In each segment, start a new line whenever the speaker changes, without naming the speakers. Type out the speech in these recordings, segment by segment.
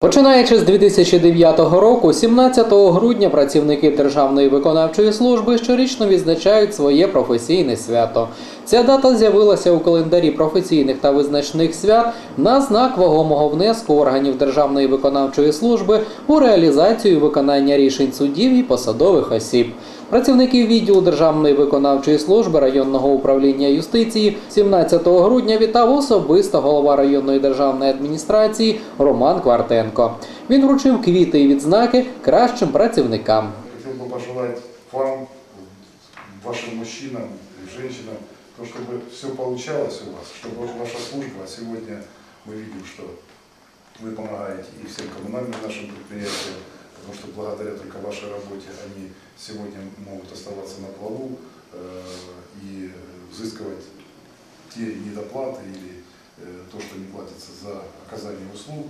Починаючи з 2009 року, 17 грудня працівники Державної виконавчої служби щорічно відзначають своє професійне свято. Ця дата з'явилася у календарі професійних та визначних свят на знак вагомого внеску органів Державної виконавчої служби у реалізацію виконання рішень суддів і посадових осіб. Працівників відділу Державної виконавчої служби районного управління юстиції 17 грудня вітав особисто голова районної державної адміністрації Роман Квартенко. Він вручив квіти і відзнаки кращим працівникам.
Хотел бы пожелать вам, вашим мужчинам и женщинам, то, чтобы все получалось у вас, чтобы ваша служба, а сегодня мы видим, что вы помогаете и всем коммунальным нашим предприятиям, потому что благодаря только вашей работе они сегодня могут оставаться на плаву э, и взыскивать те недоплаты или э, то, что не платится за оказание услуг,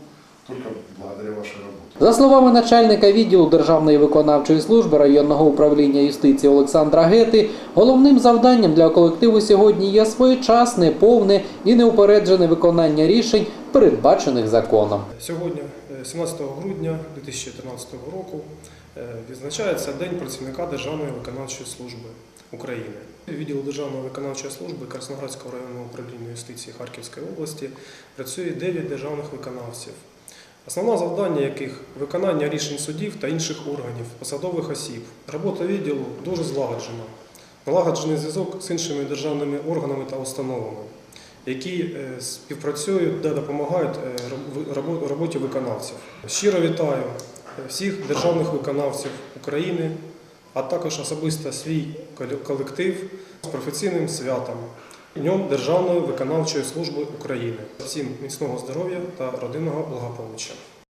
только благодаря вашей работе.
За словами начальника відділу Державної виконавчої служби районного управління юстиції Олександра Гети, головним завданням для колективу сьогодні є своєчасне, повне і неупереджене виконання рішень, передбачених законом.
Сьогодні, е, 17 грудня 2013 року, е, відзначається День працівника Державної виконавчої служби України. Відділ Державної виконавчої служби Красноградського районного управління юстиції Харківської області працює 9 державних виконавців. Основне завдання яких виконання рішень судів та інших органів, посадових осіб. Робота відділу дуже злагоджена. Налагоджений зв'язок з іншими державними органами та установами, які е, співпрацюють та допомагають е, роботі виконавців. Щиро вітаю е, всіх державних виконавців України, а також особисто свій коле- колектив з професійним святом Днем Державної виконавчої служби України. Всім міцного здоров'я та родинного благополуччя.